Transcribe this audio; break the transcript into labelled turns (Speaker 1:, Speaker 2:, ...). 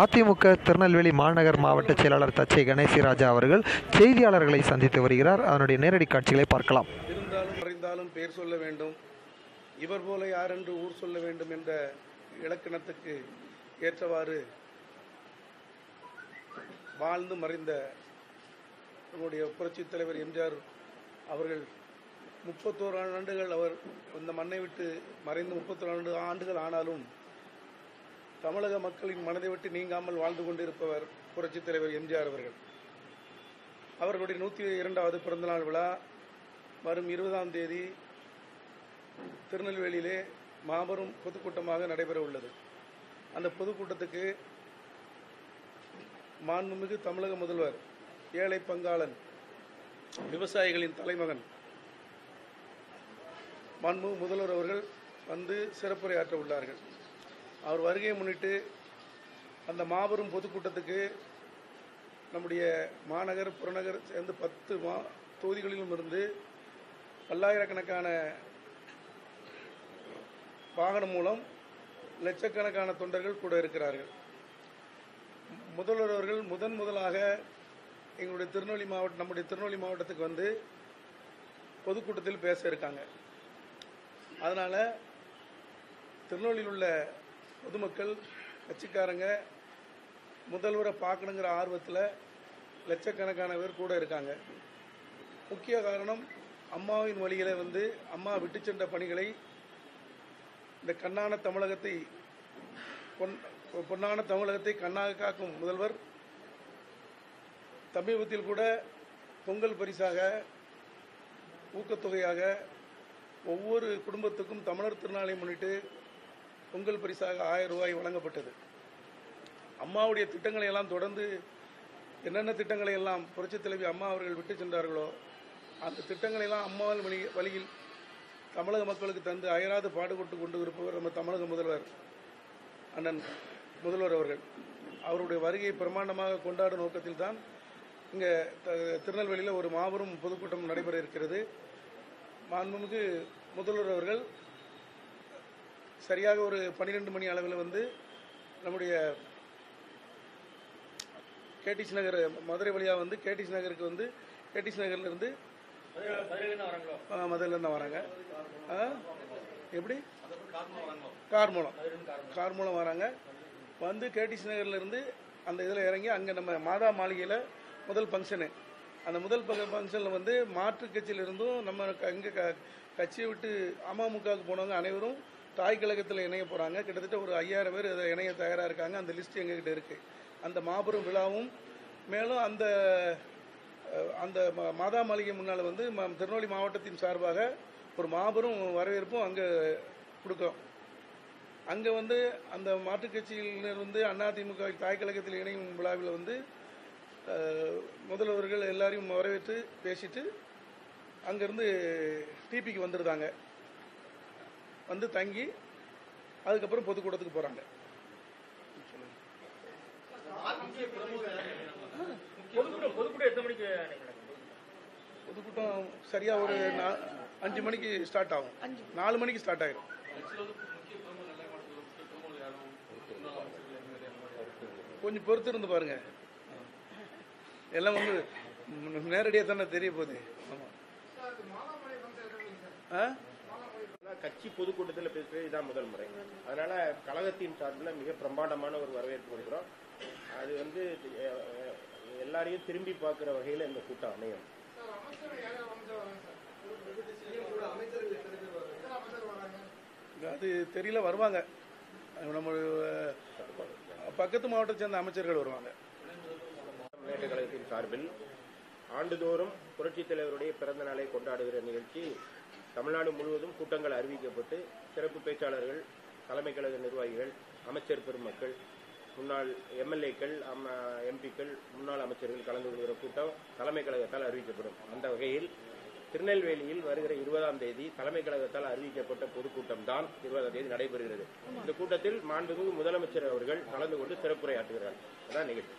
Speaker 1: அதிமுக திருநெல்வேலி மாநகர் மாவட்ட செயலாளர் தச்சை கணேசிராஜா அவர்கள் செய்தியாளர்களை சந்தித்து வருகிறார். அதனுடைய நேரடி காட்சிகளை பார்க்கலாம்.
Speaker 2: இருந்தாலும் மறைந்தாலும் பேர் சொல்ல வேண்டும். இவர் போல யார் என்று ஊர் சொல்ல வேண்டும் என்ற இலக்கணத்துக்கு ஏற்றவாறு வாழ்ந்து மறைந்த நம்முடைய புரட்சித் தலைவர் எம்ஜிஆர் அவர்கள் முப்பத்தோரு ஆண்டுகள் அவர் இந்த மண்ணை விட்டு மறைந்து முப்பத்தோரு ஆண்டு ஆண்டுகள் ஆனாலும் தமிழக மக்களின் மனதை விட்டு நீங்காமல் வாழ்ந்து கொண்டிருப்பவர் புரட்சித் தலைவர் எம்ஜிஆர் அவர்கள். அவர்களுடைய நூற்றி இரண்டாவது பிறந்தநாள் விழா வரும் இருபதாம் தேதி திருநெல்வேலியிலே மாபெரும் பொதுக்கூட்டமாக நடைபெற உள்ளது. அந்த பொதுக்கூட்டத்துக்கு மாண்புமிகு தமிழக முதல்வர் ஏழை பங்காளன் விவசாயிகளின் தலைமகன் மாண்புமிகு முதல்வர் அவர்கள் வந்து சிறப்புரையாற்ற உள்ளார்கள். அவர் வருகையை முன்னிட்டு அந்த மாபெரும் பொதுக்கூட்டத்துக்கு நம்முடைய மாநகர் புறநகர் சேர்ந்து பத்து மா தொகுதிகளிலும் இருந்து பல்லாயிரக்கணக்கான வாகனம் மூலம் லட்சக்கணக்கான தொண்டர்கள் கூட இருக்கிறார்கள். முதல்வர் அவர்கள் முதன் முதலாக எங்களுடைய திருநெல்வேலி மாவட்டம் நம்முடைய திருநெல்வேலி மாவட்டத்துக்கு வந்து பொதுக்கூட்டத்தில் பேச இருக்காங்க. அதனால் திருநெல்வேலியில் உள்ள பொதுமக்கள் கட்சிக்காரங்க முதல்வரை பார்க்கணுங்கிற ஆர்வத்தில் லட்சக்கணக்கான பேர் கூட இருக்காங்க. முக்கிய காரணம் அம்மாவின் வழியில் வந்து அம்மா விட்டு சென்ற பணிகளை இந்த கண்ணான தமிழகத்தை பொன் பொன்னான தமிழகத்தை கண்ணாக காக்கும் முதல்வர். சமீபத்தில் கூட பொங்கல் பரிசாக ஊக்கத்தொகையாக ஒவ்வொரு குடும்பத்துக்கும் தமிழர் திருநாளை முன்னிட்டு பொங்கல் பரிசாக ஆயிரம் ரூபாய் வழங்கப்பட்டது. அம்மாவுடைய திட்டங்களை எல்லாம் தொடர்ந்து என்னென்ன திட்டங்களை எல்லாம் புரட்சித் தலைவி அம்மா அவர்கள் விட்டு சென்றார்களோ அந்த திட்டங்களை எல்லாம் அம்மாவின் வழி வழியில் தமிழக மக்களுக்கு தந்து அயராது பாடுபட்டு கொண்டு இருப்பவர் நம்ம தமிழக முதல்வர் அண்ணன் முதல்வர் அவர்கள். அவருடைய வருகையை பிரமாண்டமாக கொண்டாடும் நோக்கத்தில் தான் இங்கே திருநெல்வேலியில் ஒரு மாபெரும் பொதுக்கூட்டம் நடைபெற இருக்கிறது. மாண்புமிகு முதல்வர் அவர்கள் சரியாக ஒரு பன்னிரெண்டு மணி அளவில் வந்து நம்முடைய கேடிஸ் நகர் மதுரை வழியாக வந்து கேடிஸ் நகருக்கு வந்து கேடிஸ் நகர்லேருந்து மதுரையிலேருந்து வராங்க. எப்படி? கார் மூலம் கார் மூலம் வராங்க. வந்து கேடிஸ் நகர்லேருந்து அந்த இதில் இறங்கி அங்கே நம்ம மாதா மாளிகையில் முதல் ஃபங்க்ஷனு அந்த முதல் ஃபங்க்ஷனில் வந்து மாற்று கட்சியிலிருந்தும் நம்ம இங்கே க கட்சியை விட்டு அமமுகவுக்கு போனவங்க அனைவரும் தாய் கழகத்தில் இணைய போகிறாங்க கிட்டத்தட்ட ஒரு ஐயாயிரம் பேர் அதை இணைய தயாராக இருக்காங்க. அந்த லிஸ்ட் எங்ககிட்ட இருக்குது அந்த மாபெரும் விழாவும் மேலும் அந்த அந்த மாதா மாளிகை முன்னால் வந்து ம- திருநெல்வேலி மாவட்டத்தின் சார்பாக ஒரு மாபெரும் வரவேற்பும் அங்கே கொடுக்கும் அங்கே வந்து அந்த மாற்றுக் கட்சியிலிருந்து அதிமுக தாய் கழகத்தில் இணையும் விழாவில் வந்து முதல்வர்கள் எல்லாரையும் வரவேற்று பேசிட்டு அங்கேருந்து டிபிக்கு வந்துருந்தாங்க வந்து தங்கி அதுக்கப்புறம் பொதுக்கூட்டத்துக்கு போகிறாங்க
Speaker 3: பொதுக்கூட்டம்
Speaker 2: சரியாக ஒரு அஞ்சு மணிக்கு ஸ்டார்ட் ஆகும். நாலு மணிக்கு ஸ்டார்ட் ஆயிரும். கொஞ்சம் பொறுத்து இருந்து பாருங்க. எல்லாம் வந்து நேரடியாக தானே தெரிய போகுது. ஆமாம் ஆ?
Speaker 4: கட்சி பொதுக்கூட்டத்தில் பேசுறது இதான் முதல் முறை. அதனால கழகத்தின் சார்பில் மிக பிரம்மாண்டமான ஒரு வரவேற்பு கொடுக்குறோம். அது வந்து எல்லாரையும் திரும்பி பார்க்குற வகையில் இந்த கூட்டம் அமையும்.
Speaker 2: அது தெரியல வருவாங்க. நம்ம பக்கத்து மாவட்டத்தை சேர்ந்த அமைச்சர்கள் வருவாங்க.
Speaker 4: முன்னேற்ற கழகத்தின் சார்பில் ஆண்டுதோறும் புரட்சித் தலைவருடைய பிறந்த நாளை கொண்டாடுகிற நிகழ்ச்சி தமிழ்நாடு முழுவதும் கூட்டங்கள் அறிவிக்கப்பட்டு சிறப்பு பேச்சாளர்கள் தலைமை கழக நிர்வாகிகள் அமைச்சர் பெருமக்கள் முன்னாள் எம்எல்ஏக்கள் எம்பிக்கள் முன்னாள் அமைச்சர்கள் கலந்து கொள்கிற கூட்டம் தலைமை கழகத்தால் அறிவிக்கப்படும். அந்த வகையில் திருநெல்வேலியில் வருகிற இருபதாம் தேதி தலைமை கழகத்தால் அறிவிக்கப்பட்ட பொதுக்கூட்டம் தான் இருபதாம் தேதி நடைபெறுகிறது. இந்த கூட்டத்தில் மாண்புமிகு முதலமைச்சர் அவர்கள் கலந்து கொண்டு சிறப்புரையாற்றுகிறார். அதான் நிகழ்ச்சி.